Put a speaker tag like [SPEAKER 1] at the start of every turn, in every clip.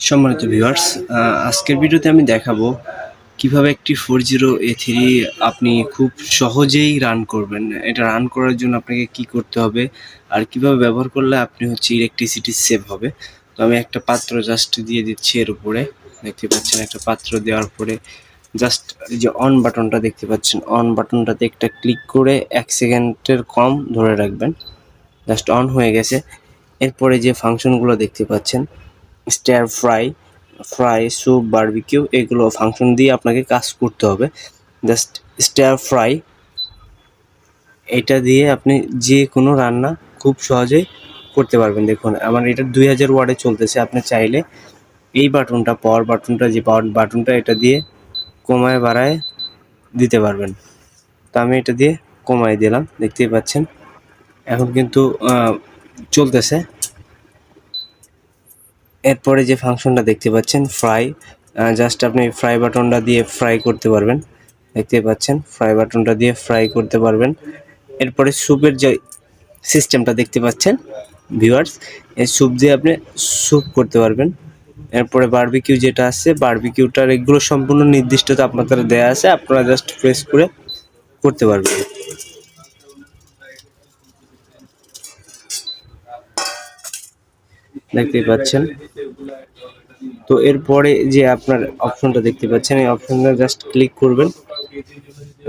[SPEAKER 1] সম্মানিত ভিউয়ার্স আজকের ভিডিওতে আমি দেখাবো কীভাবে একটি ফোর জিরো এ থ্রি আপনি খুব সহজেই রান করবেন। এটা রান করার জন্য আপনাকে কি করতে হবে আর কীভাবে ব্যবহার করলে আপনি হচ্ছে ইলেকট্রিসিটি সেভ হবে। তো আমি একটা পাত্র জাস্ট দিয়ে দিচ্ছি এর উপরে। দেখতে পাচ্ছেন একটা পাত্র দেওয়ার পরে জাস্ট যে অন বাটনটা দেখতে পাচ্ছেন। অন বাটনটাতে একটা ক্লিক করে এক সেকেন্ডের কম ধরে রাখবেন। জাস্ট অন হয়ে গেছে। এরপরে যে ফাংশনগুলো দেখতে পাচ্ছেন star fry fry soup barbecue এগুলো ফাংশন দিয়ে আপনাকে কাজ করতে হবে। জাস্ট স্টার ফ্রাই এটা দিয়ে আপনি যে কোনো রান্না খুব সহজেই করতে পারবেন। দেখুন, আমার এটা দুই হাজার ওয়ার্ডে চলতেছে, আপনি চাইলে এই বাটনটা পাওয়ার বাটনটা, যে পাওয়ার বাটনটা, এটা দিয়ে কমায় বাড়ায় দিতে পারবেন। তো আমি এটা দিয়ে কমায় দিলাম, দেখতেই পাচ্ছেন। এখন কিন্তু চলতেছে। এরপরে যে ফাংশনটা দেখতে পাচ্ছেন ফ্রাই জাস্ট আপনি ফ্রাই বাটনটা দিয়ে ফ্রাই করতে পারবেন। দেখতে পাচ্ছেন ফ্রাই বাটনটা দিয়ে ফ্রাই করতে পারবেন। এরপরে স্যুপের যে সিস্টেমটা দেখতে পাচ্ছেন ভিউয়ার্স এই স্যুপ দিয়ে আপনি স্যুপ করতে পারবেন। এরপরে বারবিকিউ যেটা আছে বারবিকিউটার এগুলো সম্পূর্ণ নির্দিষ্ট তাপমাত্রা দেওয়া আছে, আপনারা জাস্ট প্রেস করে করতে পারবেন। দেখতেই পাচ্ছেন। তো এরপরে যে আপনার অপশনটা দেখতে পাচ্ছেন, এই অপশনটা জাস্ট ক্লিক করবেন।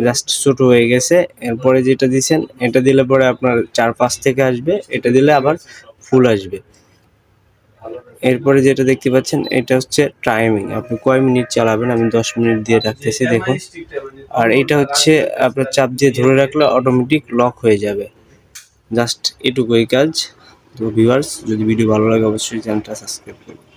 [SPEAKER 1] জাস্ট ছোট হয়ে গেছে। এরপরে যেটা দিছেন এটা দিলে পরে আপনার চার পাঁচ থেকে আসবে। এটা দিলে আবার ফুল আসবে। এরপরে যেটা দেখতে পাচ্ছেন, এটা হচ্ছে টাইমিং আপনি কয় মিনিট চালাবেন? আমি দশ মিনিট দিয়ে রাখতেছি, দেখুন। আর এটা হচ্ছে আপনার চাপ দিয়ে ধরে রাখলে অটোমেটিক লক হয়ে যাবে। জাস্ট এটুকুই কাজ। তো ভিউয়ার্স যদি ভিডিও ভালো লাগে অবশ্যই চ্যানেলটা সাবস্ক্রাইব করুন